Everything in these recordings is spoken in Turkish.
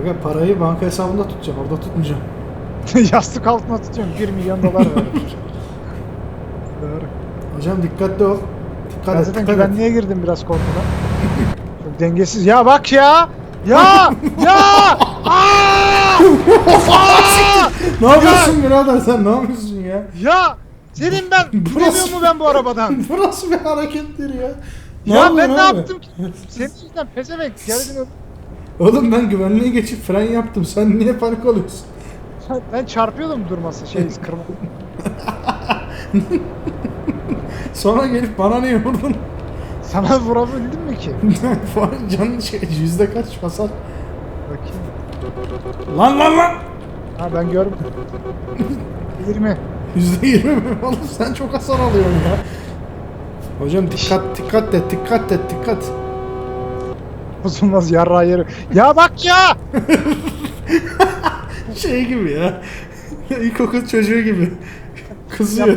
Aga parayı banka hesabında tutacağım. Orada tutmayacağım. Yastık altına tutuyorum 1 milyon dolar ver. Doğru. Hocam dikkatli ol. Dikkat Ben et. zaten Dikkat et. güvenliğe girdim biraz korkudan. Çok dengesiz. Ya bak ya! Ya! ya! Aa! Ne yapıyorsun birader sen ne yapıyorsun ya? Ya! Senin ben Burası- Burası... mu ben bu arabadan? Burası bir harekettir ya. ya yapıyorsun ben ne abi? yaptım ki? Senin yüzünden pezevenk. Geldin Oğlum ben güvenliğe geçip fren yaptım. Sen niye panik oluyorsun? ben çarpıyordum durması şey kırma. Sonra gelip bana niye vurdun? Sana vurabildim mi ki? Canın şey, yüzde kaç hasar? Bakayım. Lan lan lan! Ha ben görmedim. 20. Yüzde yirmi mi? Oğlum sen çok hasar alıyorsun ya. Hocam dikkat dikkat et dikkat et dikkat. Bozulmaz yarrağı yeri. Ya bak ya! Şey gibi ya. İlkokul çocuğu gibi. Kızıyor.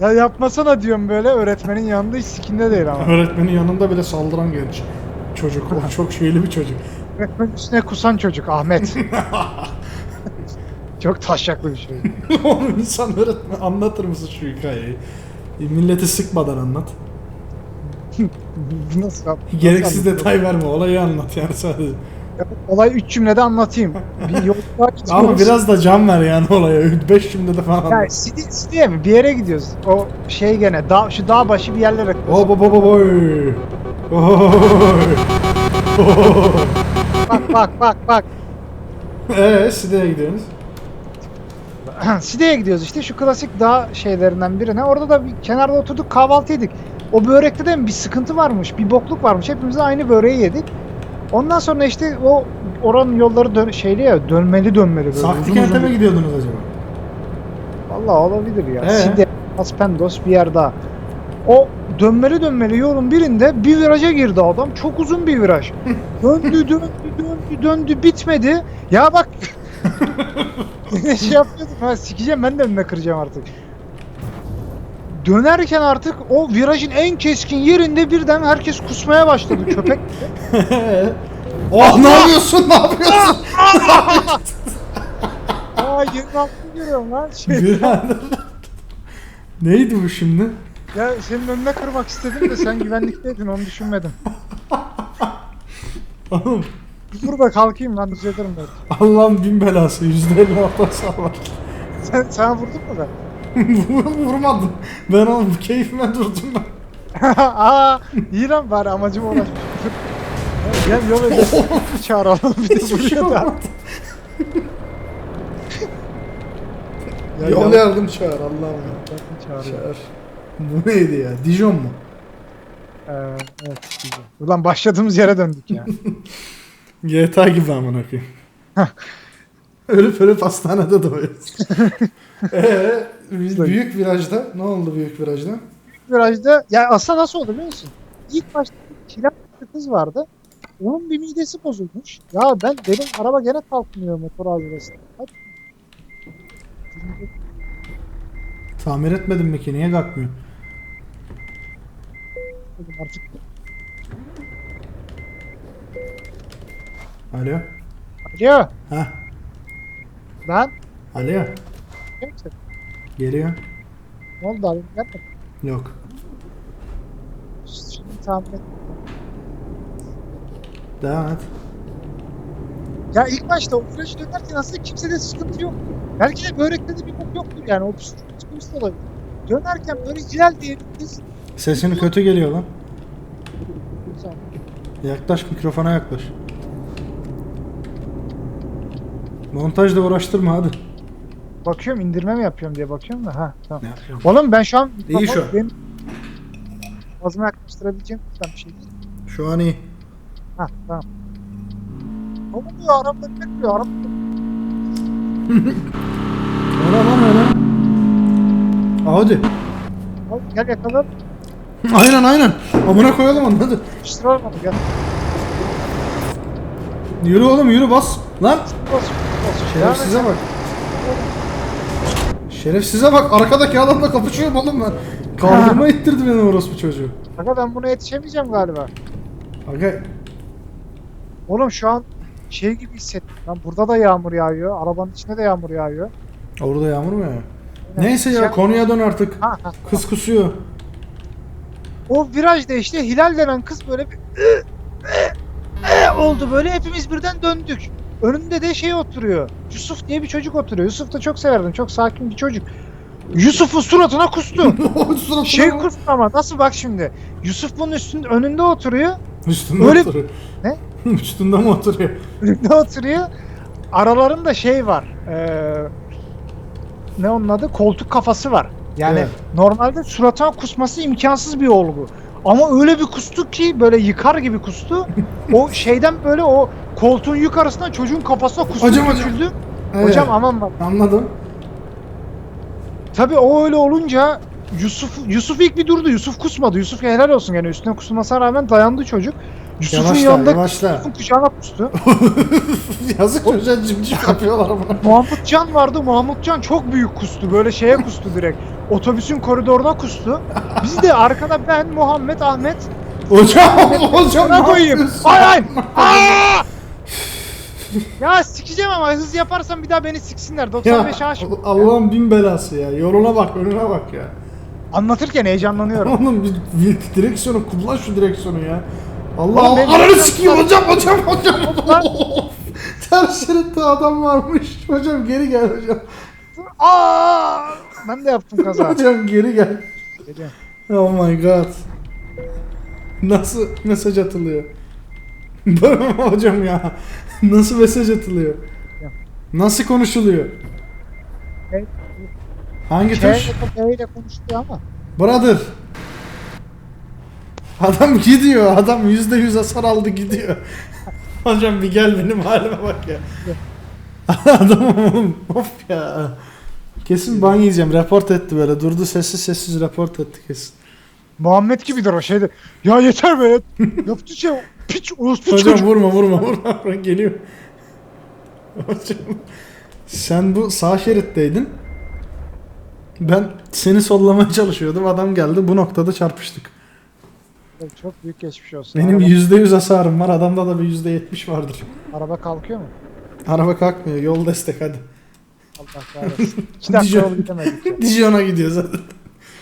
Ya yapmasana diyorum böyle öğretmenin yanında hiç sikinde değil ama. Öğretmenin yanında bile saldıran genç. Çocuk. O çok şeyli bir çocuk. Öğretmenin üstüne kusan çocuk Ahmet. Çok taşaklı bir şey. Oğlum insan öğretmen anlatır mısın şu hikayeyi? Milleti sıkmadan anlat. Nasıl yap- Gereksiz nasıl detay verme. Olayı anlat yani sadece. anlatayım? Olay 3 cümlede anlatayım. Bir yolculuğa gidiyoruz. Ama biraz da can ver yani olaya. 5 cümlede falan Ya anlat. Sidi, Sidi'ye mi? Bir yere gidiyoruz. O şey gene dağ, şu dağ başı bir yerlere. Oh baba baba boy. Oy. Bak bak bak bak. Eee Side'ye gidiyorsunuz. Side'ye gidiyoruz işte şu klasik dağ şeylerinden birine. Orada da bir kenarda oturduk kahvaltı yedik. O börekte de bir sıkıntı varmış, bir bokluk varmış. Hepimiz aynı böreği yedik. Ondan sonra işte o oranın yolları dön şeyli ya dönmeli dönmeli böyle. Saklı uzun kente uzun. mi gidiyordunuz acaba? Valla olabilir ya. Ee? Side, Aspendos bir yer daha. O dönmeli dönmeli yolun birinde bir viraja girdi adam. Çok uzun bir viraj. döndü döndü döndü döndü bitmedi. Ya bak ne şey yapıyordum ha sikeceğim ben de önüne kıracağım artık. Dönerken artık o virajın en keskin yerinde birden herkes kusmaya başladı köpek. oh ne yapıyorsun ne yapıyorsun? Aa 26 görüyorum lan. Şey, Birader. Neydi bu şimdi? ya senin önüne kırmak istedim de sen güvenlikteydin onu düşünmedim. Oğlum Dur da kalkayım lan düzeltirim belki. Allah'ın bin belası. Yüzde elli hasar var. Sen, sana vurdun mu ben? Vurmadım. Ben oğlum keyfime durdum ben. Aa, iyi lan bari amacıma ulaşmış. Gel yol edelim. Çağıralım bir de Hiçbir şey buraya da. olmadı. Ya, Yol ya- yardım çağır Allah'ım ya. Çağırıyor. Çağır. Bu neydi ya? Dijon mu? Ee, evet. güzel. Ulan başladığımız yere döndük ya. GTA gibi amına koyayım. ölüp ölüp hastanede doğuyoruz. Eee büyük virajda ne oldu büyük virajda? Virajda ya aslında nasıl oldu biliyor musun? İlk başta bir kız vardı. Onun bir midesi bozulmuş. Ya ben dedim araba gene kalkmıyor motor. Hadi. Tamir etmedin mi ki niye kalkmıyor? Dedim artık Alo. Alo Ha. lan. Alo. Kimsin? Geliyor. Ne oldu abi? Gelmedi. Yok. Şimdi tahmin et. Devam et. Ya ilk başta o virajı dönerken aslında kimsede sıkıntı yok. Belki de börekte de bir bok yoktur yani. O psikolojik psikolojisi de olabilir. Dönerken böyle ilerleyen diye biz Sesin kötü geliyor lan. Yaklaş mikrofona yaklaş. Montajla uğraştırma hadi. Bakıyorum indirme mi yapıyorum diye bakıyorum da ha tamam. Ne yapıyorsun? Oğlum ben şu an İyi şu an. Benim ağzıma yaklaştırabileceğim bir şey değil. Şu an iyi. Ha tamam. Ne oluyor araba bekliyor araba Öyle lan öyle. Hadi. Al, gel yakalar Aynen aynen. Amına koyalım onu hadi. yapıştıralım onu gel. Yürü oğlum yürü bas. Lan. Bas, bas. Şerefsize bak. Şerefsize bak. Arkadaki adamla kapışıyorum oğlum ben. Kaldırma ittirdi beni orospu çocuğu. Aga ben buna yetişemeyeceğim galiba. Aga Oğlum şu an şey gibi hissettim. Lan burada da yağmur yağıyor. Arabanın içinde de yağmur yağıyor. Orada yağmur mu ya? Neyse ya Sen- konuya dön artık. Ha, ha. Kız kusuyor. O virajda işte Hilal denen kız böyle bir oldu böyle hepimiz birden döndük. Önünde de şey oturuyor. Yusuf diye bir çocuk oturuyor. Yusuf da çok severdim. Çok sakin bir çocuk. Yusuf'un suratına kustu. Suratına şey bak. kustu ama nasıl bak şimdi. Yusuf bunun üstünde önünde oturuyor. Üstünde Öyle- oturuyor. Ne? Üstünde mi oturuyor? Önünde oturuyor. Aralarında şey var. Ee, ne onun adı? Koltuk kafası var. Yani Evet. normalde suratına kusması imkansız bir olgu. Ama öyle bir kustu ki böyle yıkar gibi kustu. o şeyden böyle o koltuğun yukarısından çocuğun kafasına kustu Hocam, hocam. Evet, Hocam aman bak. Anladım. Tabii o öyle olunca Yusuf Yusuf ilk bir durdu. Yusuf kusmadı. Yusuf helal olsun gene üstüne kusmasına rağmen dayandı çocuk. Yusuf'un Yavaşla yanında yavaşla. Yusuf'un kucağına kustu. Yazık çocuğa cimcik yapıyorlar buna. Mahmut Can vardı. Mahmut Can çok büyük kustu. Böyle şeye kustu direkt. Otobüsün koridoruna kustu. Biz de arkada ben, Muhammed, Ahmet. Hocam hocam Ne koyayım? yapıyorsun? Ay ay! Aa! ya sikeceğim ama hız yaparsam bir daha beni siksinler. Ya 95 aşık. Allah'ın bin belası ya. Yoluna bak önüne bak ya. Anlatırken heyecanlanıyorum. Oğlum bir, bir direksiyonu kullan şu direksiyonu ya. Allah Oğlum benim- Allah ananı sikeyim hocam hocam hocam. Lan. Ters şeritte adam varmış. Hocam geri gel hocam. Aa! Ben de yaptım kaza. Hocam geri gel. Geliyorum. Oh my god. Nasıl mesaj atılıyor? Mi hocam ya? Nasıl mesaj atılıyor? Ya. Nasıl konuşuluyor? Evet. Hangi Şey tuş? ile konuştu ama. Brother. Adam gidiyor. Adam yüzde yüz hasar aldı gidiyor. Hocam bir gel benim halime bak ya. Adamım of ya. Kesin ban yiyeceğim. Report etti böyle. Durdu sessiz sessiz report etti kesin. Muhammed gibidir o şeyde. Ya yeter be. Yaptı şey. Piç orospu Hocam çocuk. vurma vurma vurma. vurma. Geliyor. Hocam. Sen bu sağ şeritteydin. Ben seni sollamaya çalışıyordum. Adam geldi. Bu noktada çarpıştık. Çok büyük geçmiş olsun. Benim araba, yüzde yüz hasarım var. Adamda da bir yüzde yetmiş vardır. araba kalkıyor mu? Araba kalkmıyor. Yol destek hadi. Allah kahretsin. İki dakika Dijon. yol gidemedik ya. Dijon'a gidiyor zaten.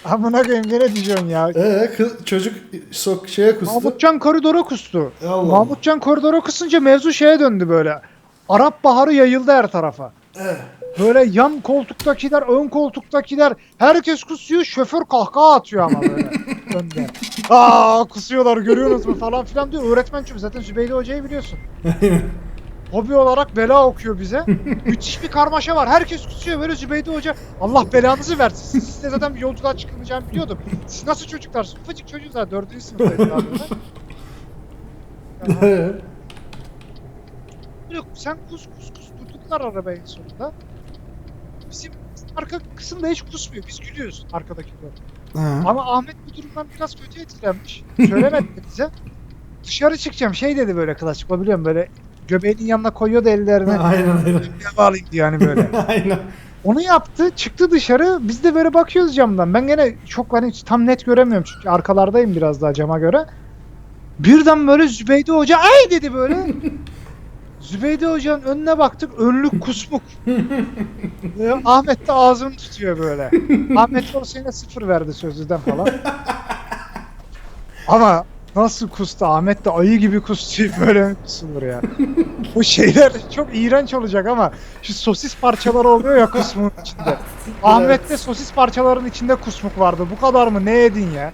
Amına koyayım gene Dijon ya. Ee, kız, çocuk sok şeye kustu. Mahmutcan koridora kustu. Allah. Mahmutcan koridora kusunca mevzu şeye döndü böyle. Arap baharı yayıldı her tarafa. Eh. Böyle yan koltuktakiler, ön koltuktakiler herkes kusuyor, şoför kahkaha atıyor ama böyle önde. Aa kusuyorlar görüyorsunuz mu falan filan diyor. Öğretmen çünkü zaten Zübeyde Hoca'yı biliyorsun. Hobi olarak bela okuyor bize. Müthiş bir karmaşa var. Herkes kusuyor böyle Zübeyde Hoca. Allah belanızı versin. Siz de zaten bir yolculuğa çıkılmayacağını biliyordum. Siz nasıl çocuklar? Ufacık çocuğuz Dördüncü sınıftayız daha böyle. Ee, Böyle sen kus kus kus durduklar arabayın sonunda. Bizim arka kısımda hiç kusmuyor. Biz gülüyoruz arkadaki doğru. Ha. Ama Ahmet bu durumdan biraz kötü etkilenmiş. Söylemedi bize. Dışarı çıkacağım şey dedi böyle klasik o biliyorum böyle göbeğinin yanına koyuyordu ellerini. Aynen aynen. Bağlayayım diyor yani böyle. aynen. Onu yaptı çıktı dışarı biz de böyle bakıyoruz camdan. Ben gene çok hani tam net göremiyorum çünkü arkalardayım biraz daha cama göre. Birden böyle Zübeyde Hoca ay dedi böyle. Zübeyde Hoca'nın önüne baktık önlük kusmuk. Ee, Ahmet de ağzını tutuyor böyle. Ahmet o sene sıfır verdi sözlüden falan. Ama nasıl kustu Ahmet de ayı gibi kustu böyle kusulur ya. Bu şeyler çok iğrenç olacak ama şu sosis parçaları oluyor ya kusmuğun içinde. Ahmet'te sosis parçalarının içinde kusmuk vardı. Bu kadar mı? Ne yedin ya?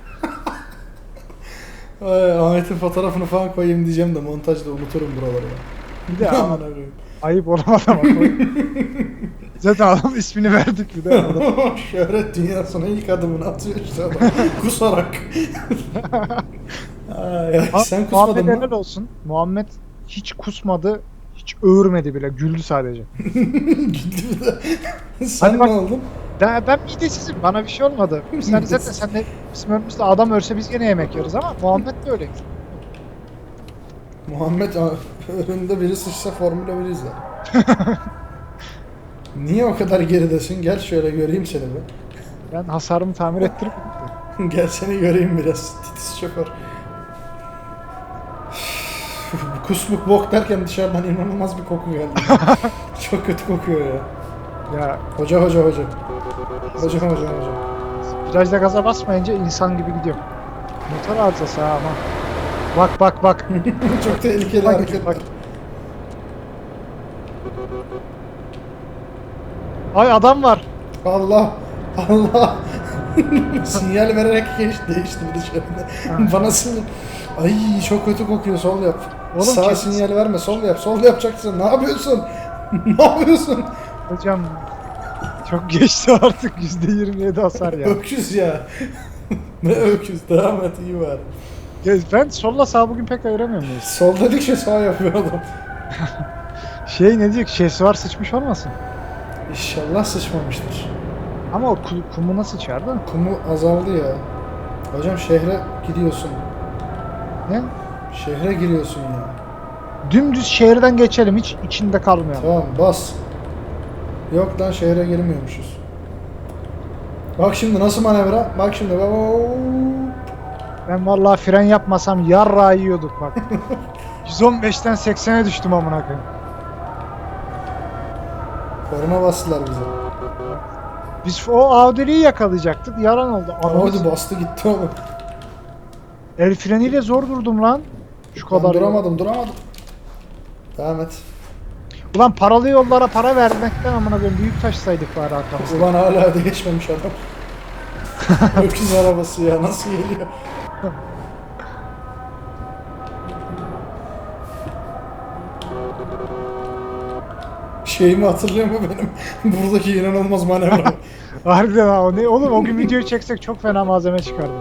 Ay, Ahmet'in fotoğrafını falan koyayım diyeceğim de montajda unuturum buraları ya. Bir de Aman ayıp olamadı ama. Zaten adam ismini verdik bir de. Adam- Şöhret dünyasına ilk adımını atıyor işte adam. Kusarak. Ay, ay, Ha, sen Muhammed kusmadın helal mı? olsun. Muhammed hiç kusmadı. Hiç öğürmedi bile. Güldü sadece. Güldü bir de. Sen Hadi ne bak- oldun? Ben, ben midesizim. Bana bir şey olmadı. Sen zaten sen de bizim önümüzde adam ölse biz gene yemek yiyoruz ama Muhammed de öyle. Muhammed önünde biri sıçsa Formula 1 izler. Niye o kadar geridesin? Gel şöyle göreyim seni bir. Ben hasarımı tamir ettirip Gel seni göreyim biraz. Titiz şoför. Kusmuk bok derken dışarıdan inanılmaz bir koku geldi. Çok kötü kokuyor ya. Ya Hoca hoca hoca. Hoca hoca hoca. virajda gaza basmayınca insan gibi gidiyor. Motor arızası ha ama. Bak bak bak. Çok tehlikeli Bak, hareketler. bak. Ay adam var. Allah Allah. Sinyal vererek geç değişti bir dışarıda. Bana sinyal. Ay çok kötü kokuyor sol yap. Oğlum Sağ kes- sinyal verme sol yap. Sol yapacaksın. Ne yapıyorsun? ne yapıyorsun? Hocam çok geçti artık %27 hasar ya. Öküz ya. ne öküz? Devam et iyi var. Ya ben solla sağ bugün pek ayıramıyorum. neyse. Sol dedikçe sağ yapıyor adam. Şey ne diyor şesi var sıçmış olmasın. İnşallah sıçmamıştır. Ama o ku- kumuna sıçardı. Kumu azaldı ya. Hocam şehre gidiyorsun. Ne? Şehre giriyorsun ya. Dümdüz şehirden geçelim hiç içinde kalmayalım. Tamam bas. Yok lan şehre girmiyormuşuz. Bak şimdi nasıl manevra? Bak şimdi bak. Ben vallahi fren yapmasam yarra yiyorduk bak. 115'ten 80'e düştüm amına koyayım. Korna bastılar bize. Biz o Audi'yi yakalayacaktık. Yalan oldu. Hadi bastı gitti oğlum. El freniyle zor durdum lan. Şu Ben kadar. duramadım duramadım. Devam et. Ulan paralı yollara para vermekten amına koyayım büyük taşsaydık bari arkamızda. Ulan hala değişmemiş adam. Öküz arabası ya nasıl geliyor? Şeyimi hatırlıyor mu benim? Buradaki inanılmaz manevra. Harbiden ha o ne? Oğlum o gün videoyu çeksek çok fena malzeme çıkardı.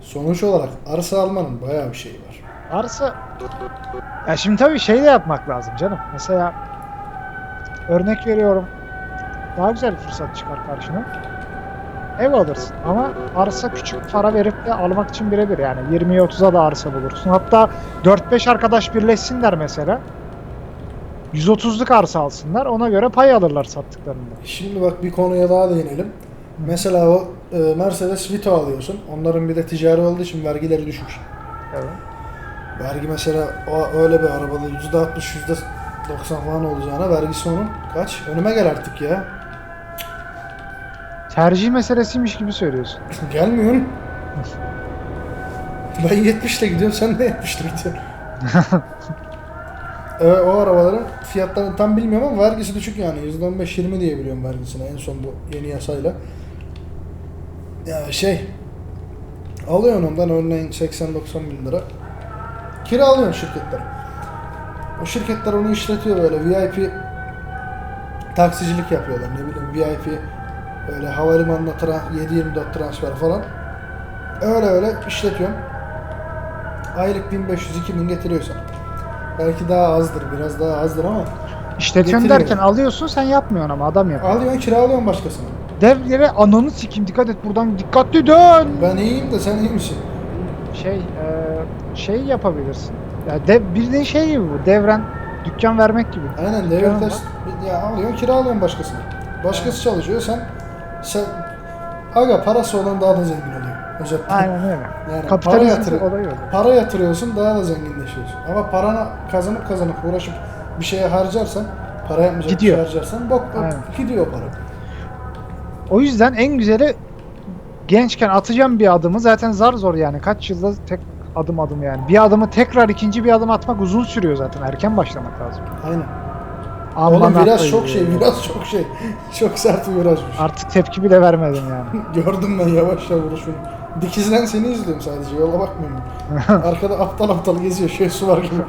Sonuç olarak arsa almanın bayağı bir şeyi var. Arsa... Ya şimdi tabii şey de yapmak lazım canım. Mesela örnek veriyorum. Daha güzel bir fırsat çıkar karşına. Ev alırsın ama arsa küçük para verip de almak için birebir yani 20'ye 30'a da arsa bulursun. Hatta 4-5 arkadaş birleşsinler mesela. 130'luk arsa alsınlar ona göre pay alırlar sattıklarında. Şimdi bak bir konuya daha değinelim. Mesela o e, Mercedes Vito alıyorsun. Onların bir de ticari olduğu için vergileri düşük. Evet. Vergi mesela o öyle bir arabada %60 %90 falan olacağına vergisi onun kaç? Önüme gel artık ya. Tercih meselesiymiş gibi söylüyorsun. Gelmiyorsun. Ben 70 ile gidiyorum sen de 70 ile gidiyorsun. evet, o arabaların fiyatlarını tam bilmiyorum ama vergisi düşük yani. %15-20 diye biliyorum vergisine en son bu yeni yasayla. Ya şey alıyorsun ondan örneğin 80-90 bin lira. Kira alıyorsun şirketler. O şirketler onu işletiyor böyle VIP taksicilik yapıyorlar ne bileyim VIP Böyle havalimanına tra 7-24 transfer falan. Öyle öyle işletiyorum. Aylık 1500-2000 getiriyorsan. Belki daha azdır, biraz daha azdır ama İşletiyorsun Getiriyor. derken alıyorsun sen yapmıyorsun ama adam yapıyor. alıyorsun kiralıyorsun başkasına. Devlere ananı sikim dikkat et buradan dikkatli dön. Ben iyiyim de sen iyi misin? Şey e, şey yapabilirsin. Ya dev, bildiğin şey gibi bu. Devren dükkan vermek gibi. Aynen Dükkanın devlet var. ya alıyorsun kiralıyorsun başkasına. Başkası çalışıyor sen sen aga parası olan daha da zengin oluyor. Özetle. Aynen öyle. Yani para, olayı öyle. para yatırıyorsun daha da zenginleşiyorsun. Ama parana kazanıp kazanıp uğraşıp bir şeye harcarsan, para yapmayacak Gidiyor. bir şey harcarsan bok bok gidiyor para. O yüzden en güzeli gençken atacağım bir adımı zaten zar zor yani. Kaç yılda tek adım adım yani. Bir adımı tekrar ikinci bir adım atmak uzun sürüyor zaten. Erken başlamak lazım. Aynen. Aman Oğlum viraj çok şey, viraj çok şey. Çok sert bir virajmış. Artık tepki bile vermedim yani. Gördüm ben yavaş yavaş vuruşunu. Dikizden seni izliyorum sadece, yola bakmıyorum. Arkada aptal aptal geziyor, şey su var gibi.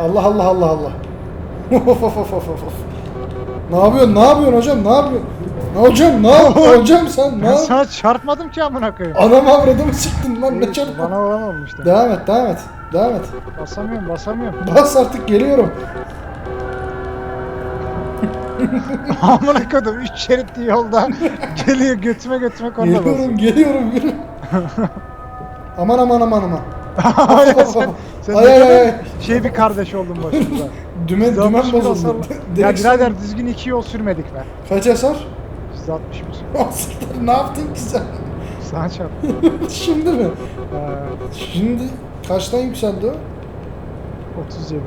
Allah Allah Allah Allah. Of of of of of. Ne yapıyorsun? Ne yapıyorsun hocam? Ne yapıyorsun? Ne hocam? Ne hocam sen? Ne ben sana çarpmadım ki amına koyayım. Anam avradımı sıktın lan ne çabuk. Bana olan olmuştu. Devam et, devam et. Devam et. Basamıyorum basamıyorum. Bas artık geliyorum. Amına koydum 3 şeritli yolda geliyor götüme götüme basıyor. Geliyorum, geliyorum, yürü. aman aman aman aman. Ya sen, sen Ay, ne ay, kadar ay. şey bir kardeş oldun başımıza. Dümen, dümen 160 bin bozuldu. Ya Direksiyon- birader düzgün iki yol sürmedik be. Kaç hasar? 161. Hasarlar ne yaptın ki sen? Sana çarptı. Şimdi mi? Ha, Şimdi kaçtan yükseldi o? 37.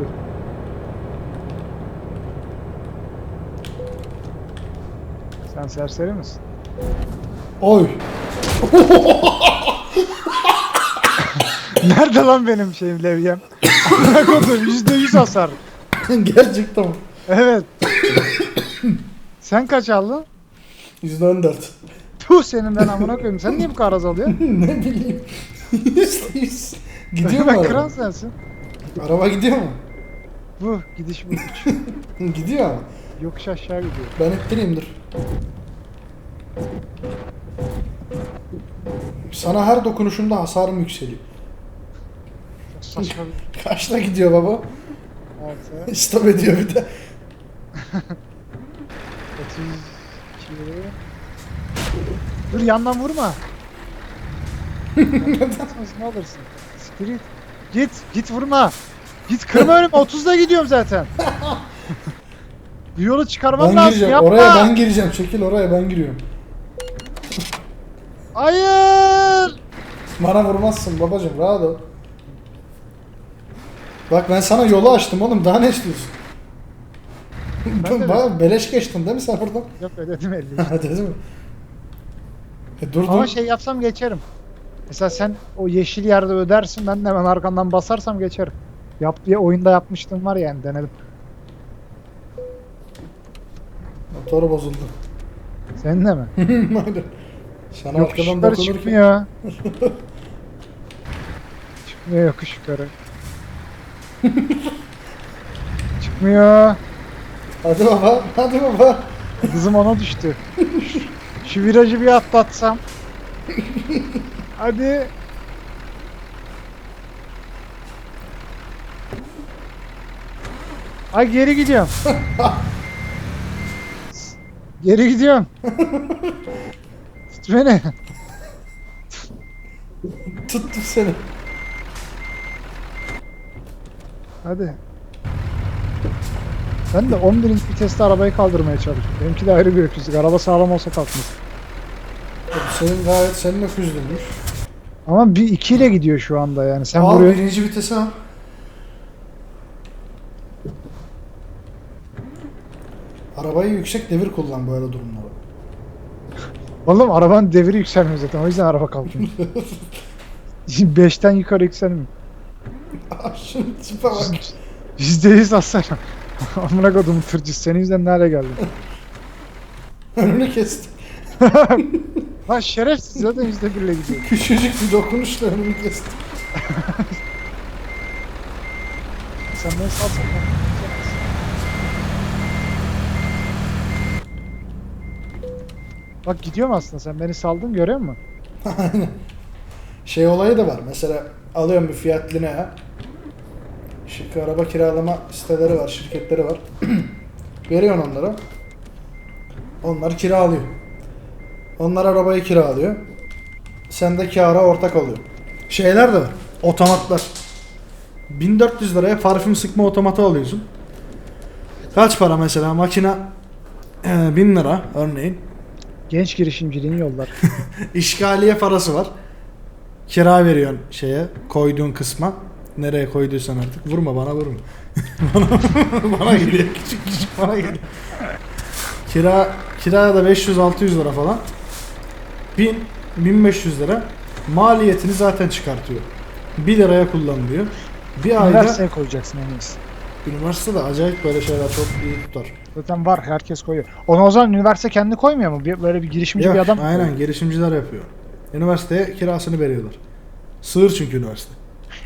Sen serseri misin? Oy. Nerede lan benim şeyim levyem? Amına koydum %100 hasar. Gerçekten? Evet. Sen kaç aldın? %14. Tuh senin ben amına koyayım. Sen niye bu kadar az alıyorsun? ne bileyim. Yüzde yüz. Gidiyor mu ben kral araba? sensin. Araba gidiyor mu? Bu gidiş bu. gidiyor ama. Yokuş aşağı gidiyor. Ben ettireyim dur. Sana her dokunuşumda hasarım yükseliyor. Saçma bir Kaçta gidiyor baba? altı. Stop ediyor bir de. 32. Dur yandan vurma. ne alırsın? Siktir git. Git. Git vurma. Git kırma önümü. 30'da gidiyorum zaten. Bu yolu çıkarman Ben lazım. gireceğim. Yapma. Oraya ben gireceğim. Çekil oraya ben giriyorum. Hayır. Bana vurmazsın babacım rahat ol. Bak ben sana yolu açtım oğlum daha ne istiyorsun? Ben de- Bana beleş geçtin değil mi sen buradan? Yok ödedim 50. Hadi mi? E, dur Ama şey yapsam geçerim. Mesela sen o yeşil yerde ödersin ben de hemen arkandan basarsam geçerim. Yap diye oyunda yapmıştım var yani denedim. Motoru bozuldu. Senin de mi? Aynen. Sana Yokuş arkadan dokunurken çıkmıyor. çıkmıyor yokuş yukarı. çıkmıyor. Hadi baba, hadi baba. Kızım ona düştü. Şu, şu virajı bir atlatsam. Hadi. Ay geri gidiyorum. geri gidiyorum. Tut beni. Tuttum seni. Hadi. Ben de 11. viteste arabayı kaldırmaya çalışıyorum. Benimki de ayrı bir öküzlük. Araba sağlam olsa kalkmaz. Senin gayet senin öküz dönmüş. Ama bir 2 ile gidiyor şu anda yani. Sen Al buraya birinci vitesi al. Arabayı yüksek devir kullan böyle durumlarda. Oğlum arabanın deviri yükselmiyor zaten. O yüzden araba kalkmıyor. 5'ten yukarı yükselmiyor. Şunun tipe bak. %100 hasar. Amına kodum tırcı. Senin yüzünden nereye geldin? Önünü kestim. Lan şerefsiz zaten %1 ile gidiyor. Küçücük bir dokunuşla önünü kestim. Sen beni salsan ben. Bak gidiyorum aslında sen beni saldın görüyor musun? Aynen. Şey olayı da var. Mesela alıyorum bir Fiat Linea. Şık araba kiralama siteleri var, şirketleri var. Veriyorsun onlara. Onlar kiralıyor. Onlar arabayı kiralıyor. Sen de kâra ortak oluyor. Şeyler de var. Otomatlar. 1400 liraya parfüm sıkma otomatı alıyorsun. Kaç para mesela? Makine e, 1000 lira örneğin. Genç girişimciliğin yollar. İşgaliye parası var. Kira veriyorsun şeye, koyduğun kısma. Nereye koyduysan artık. Vurma bana vurma. bana, bana geliyor. Küçük küçük bana geliyor. Kira, kira da 500-600 lira falan. 1000, 1500 lira. Maliyetini zaten çıkartıyor. 1 liraya kullanılıyor. Bir ayda Üniversiteye koyacaksın en iyisi. Üniversitede acayip böyle şeyler çok iyi tutar. Zaten var herkes koyuyor. Onu o zaman üniversite kendi koymuyor mu? Bir, böyle bir girişimci Yok, bir adam. aynen girişimciler yapıyor. Üniversiteye kirasını veriyorlar. Sığır çünkü üniversite.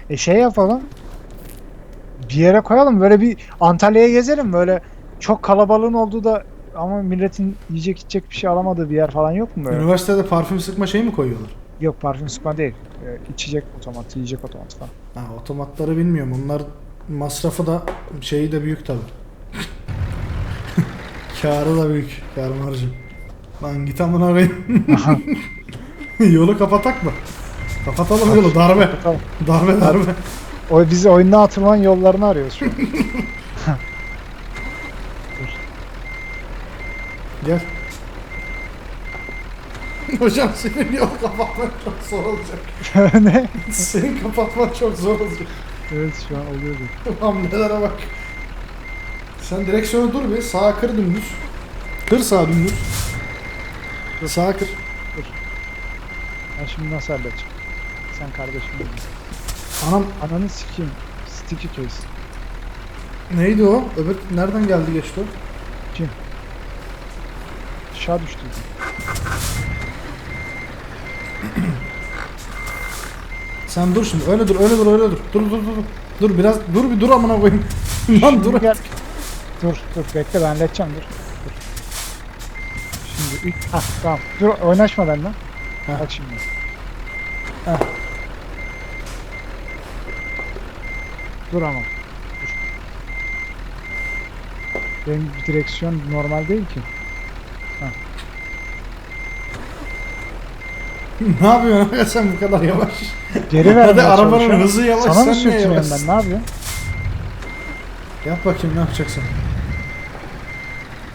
E şey yapalım. Bir yere koyalım böyle bir Antalya'ya gezelim böyle çok kalabalığın olduğu da ama milletin yiyecek içecek bir şey alamadığı bir yer falan yok mu böyle? Üniversitede parfüm sıkma şeyi mi koyuyorlar? Yok parfüm sıkma değil. E, içecek otomatı, yiyecek otomatı falan. Ha, otomatları bilmiyorum. Onlar masrafı da şeyi de büyük tabi. Karı da büyük. Kar marjı. Lan git amına koyayım. Yolu kapatak mı? Kapatalım yolu. Darbe. Tamam. Darbe darbe. O bizi oyundan atılmanın yollarını arıyoruz şu an. Gel. Hocam senin yol kapatman çok zor olacak. ne? Senin kapatman çok zor olacak. Evet şu an oluyordu. Hamlelere bak. Sen direksiyonu dur bir. Sağa kır dümdüz. Kır sağa dümdüz. Dur. Sağa kır. Ben şimdi nasıl halledeceğim? Sen kardeşim. Anam Ananı sikeyim. Sticky case. neydi o? Öbür nereden geldi geçti o? Aşağı düştü. Sen dur şimdi. Öyle dur, öyle dur, öyle dur. Dur, dur, dur. dur. Biraz, dur bir dur amına koyayım. Lan dur. gel. Dur dur bekle ben halledeceğim dur. dur. Şimdi ilk... Hah tamam. Dur oynaşma benden. Heh. Bak şimdi. Heh. Dur ama. Dur. Benim direksiyon normal değil ki. ne yapıyorsun sen bu kadar yavaş? Geri vermeye arabanın çalışıyorum. hızı yavaş, Sana sen mı niye sürtünüyorum yavaşsın? ben ne yapayım? Yap bakayım ne yapacaksın?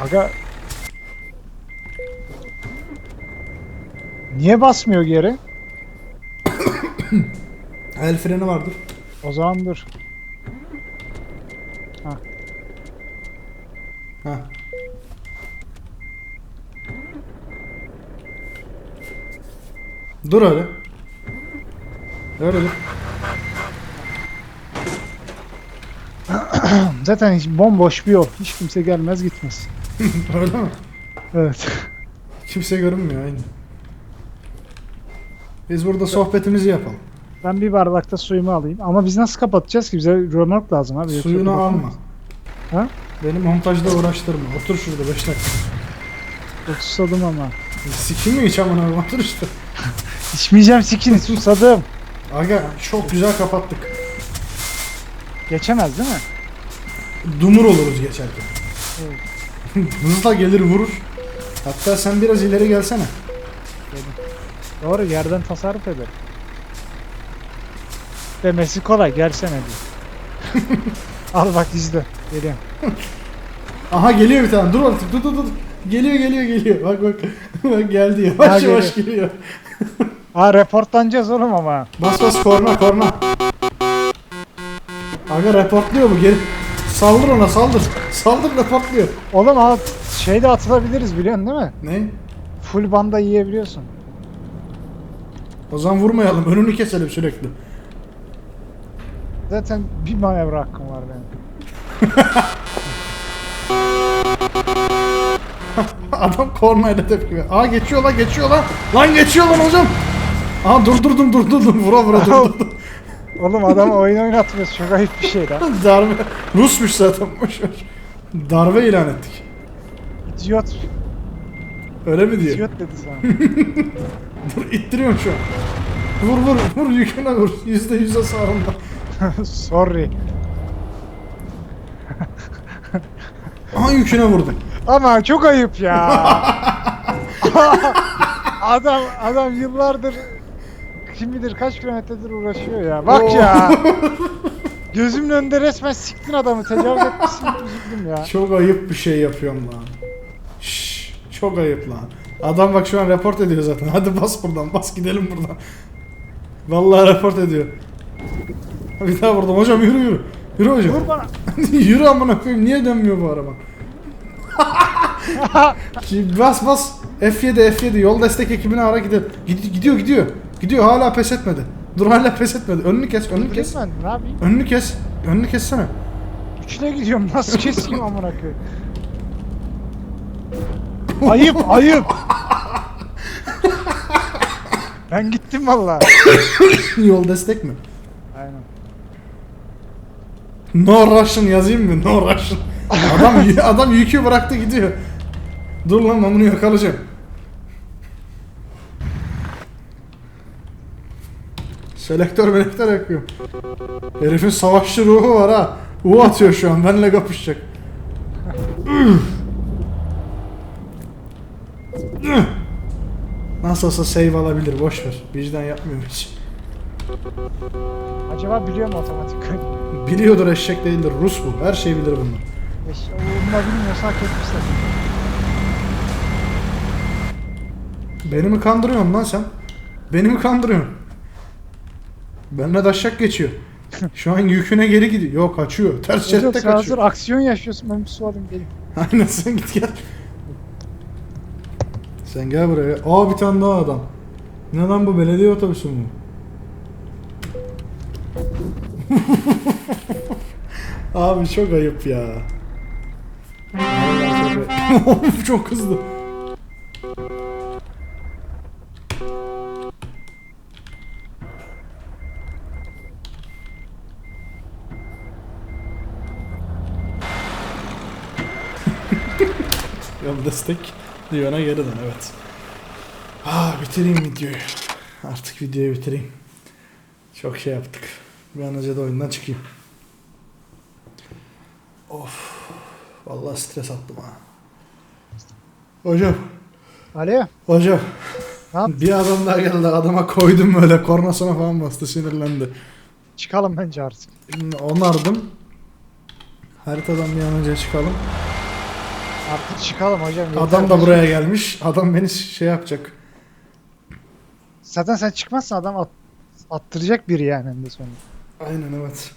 Aga Niye basmıyor geri? El freni vardır. O zaman dur. Ha. Dur öyle. Dur. Zaten hiç bomboş bir yol. Hiç kimse gelmez gitmez. öyle mi? Evet. Kimse görünmüyor aynı. Biz burada sohbetimizi yapalım. Ben bir bardakta suyumu alayım. Ama biz nasıl kapatacağız ki? Bize römork lazım abi. Suyunu alma. Ha? Beni montajda uğraştırma. Otur şurada 5 dakika. Çok susadım ama. Sikim mi hiç amına? Otur işte. İçmeyeceğim sikini susadım. Aga çok güzel kapattık. Geçemez değil mi? Dumur oluruz geçerken. Hızla gelir vurur. Hatta sen biraz ileri gelsene. Doğru yerden tasarruf eder. Demesi kolay gelsene diyor. Al bak izle. Geliyorum. Aha geliyor bir tane. Dur artık. Dur dur dur. Geliyor geliyor geliyor. Bak bak. bak geldi yavaş Ha, yavaş geliyor. Ha reportlanacağız oğlum ama. Bas bas korna korna. Aga reportluyor bu geri. Saldır ona saldır. Saldır reportluyor. Oğlum al şeyde atılabiliriz biliyorsun değil mi? Ne? Full banda yiyebiliyorsun. O zaman vurmayalım. Önünü keselim sürekli. Zaten bir manevra hakkım var benim. Adam kornayla tepki ver. Aa geçiyor lan geçiyor lan. Lan geçiyor lan hocam. Aa durdurdum durdurdum. Vura vura durdurdum. Oğlum adamı oyun oynatmıyoruz. Çok ayıp bir şey lan. Darbe. Rusmuş zaten. Boş ver. Darbe ilan ettik. İdiot. Öyle mi diyor? İdiot dedi sana. Dur ittiriyorum şu an. Vur vur vur yüküne vur. Yüzde yüze sağında. Sorry. Aha yüküne vurdum. Ama çok ayıp ya. adam adam yıllardır kim bilir kaç kilometredir uğraşıyor ya. Bak Oo. ya. Gözümün önünde resmen siktin adamı tecavüz etmişsin üzüldüm ya. Çok ayıp bir şey yapıyorum lan. Şşş, çok ayıp lan. Adam bak şu an report ediyor zaten. Hadi bas buradan, bas gidelim buradan. Vallahi report ediyor. Bir daha vurdum. Hocam yürü yürü. Yürü hocam. Vur bana. yürü amına koyayım. Niye dönmüyor bu araba? Şimdi bas bas. F7 F7 yol destek ekibini ara gidelim. Gid- gidiyor gidiyor. Gidiyor hala pes etmedi. Dur hala pes etmedi. Önünü kes, önünü kes. Ben ne yapayım? Önünü kes. Önünü kessene. Üçüne gidiyorum nasıl keseyim amına koyayım. Ayıp ayıp. ben gittim valla. Yol destek mi? Aynen. No Russian yazayım mı? No Russian. Adam adam yükü bıraktı gidiyor. Dur lan ben bunu yakalayacağım. Selektör melektör yakıyorum. Herifin savaşçı ruhu var ha. U atıyor şu an. Benle kapışacak. Nasıl olsa save alabilir. Boş ver. Vicdan yapmıyor hiç. Acaba biliyor mu otomatik? Biliyordur eşek değildir. Rus bu. Her şeyi bilir bunlar. Onu da bilmiyorsa hak etmişler. Beni mi kandırıyorsun lan sen? Beni mi kandırıyorsun? Benimle daşak geçiyor. Şu an yüküne geri gidiyor. Yok kaçıyor. Ters şeritte sen hazır kaçıyor. aksiyon yaşıyorsun ben bir su alayım geleyim. Aynen sen git gel. Sen gel buraya. Aa bir tane daha adam. Ne lan bu belediye otobüsü mü? Abi çok ayıp ya. Çok hızlı. Yol destek Lyon'a geri dön evet. Ah bitireyim videoyu. Artık videoyu bitireyim. Çok şey yaptık. Bir an önce de oyundan çıkayım. Of. Vallahi stres attım ha. Hocam. Alo. Hocam. Ne yaptın? Bir adam daha geldi adama koydum böyle kornasına falan bastı sinirlendi. Çıkalım bence artık. Onardım. Haritadan bir an önce çıkalım. Artık çıkalım hocam. Adam da buraya gelmiş. Adam beni şey yapacak. Zaten sen çıkmazsan adam at, attıracak biri yani hem de sonra. Aynen evet.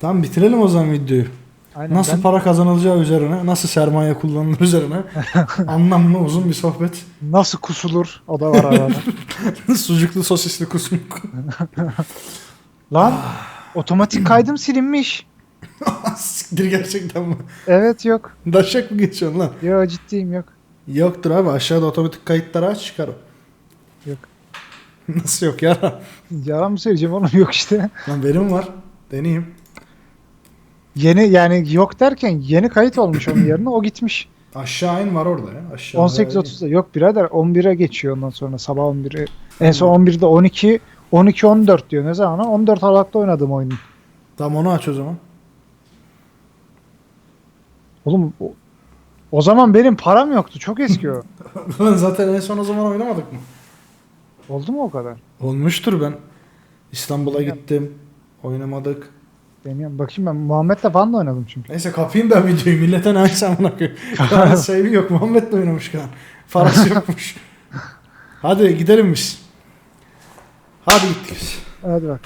Tamam bitirelim o zaman videoyu. Aynen, Nasıl ben para kazanılacağı üzerine, nasıl sermaye kullanılır üzerine anlamlı uzun bir sohbet. nasıl kusulur o da var arada. Sucuklu sosisli kusmuk. Lan otomatik kaydım silinmiş. Siktir gerçekten mi? Evet yok. Daşak mı geçiyorsun lan? Yo ciddiyim yok. Yoktur abi aşağıda otomatik kayıtları aç çıkar o. Yok. Nasıl yok ya? Yalan mı söyleyeceğim oğlum yok işte. Lan benim var. Deneyeyim. Yeni yani yok derken yeni kayıt olmuş onun yerine o gitmiş. Aşağı in var orada ya. Aşağı 18.30'da yok birader 11'e geçiyor ondan sonra sabah 11'e. En son 11'de 12 12 14 diyor ne zaman? 14 Aralık'ta oynadım oyunu. Tamam onu aç o zaman. Oğlum o, o zaman benim param yoktu. Çok eski o. Lan zaten en son o zaman oynamadık mı? Oldu mu o kadar? Olmuştur ben. İstanbul'a gittim. Oynamadık. Deniyorum. Bakayım ben Muhammed'le falan da oynadım çünkü. Neyse kapayım ben videoyu. Millete ne açsam amına koyayım. Kaan sahibi yok. Muhammed de oynamış Kaan. Parası yokmuş. Hadi gidelim biz. Hadi gittik biz. Hadi bak.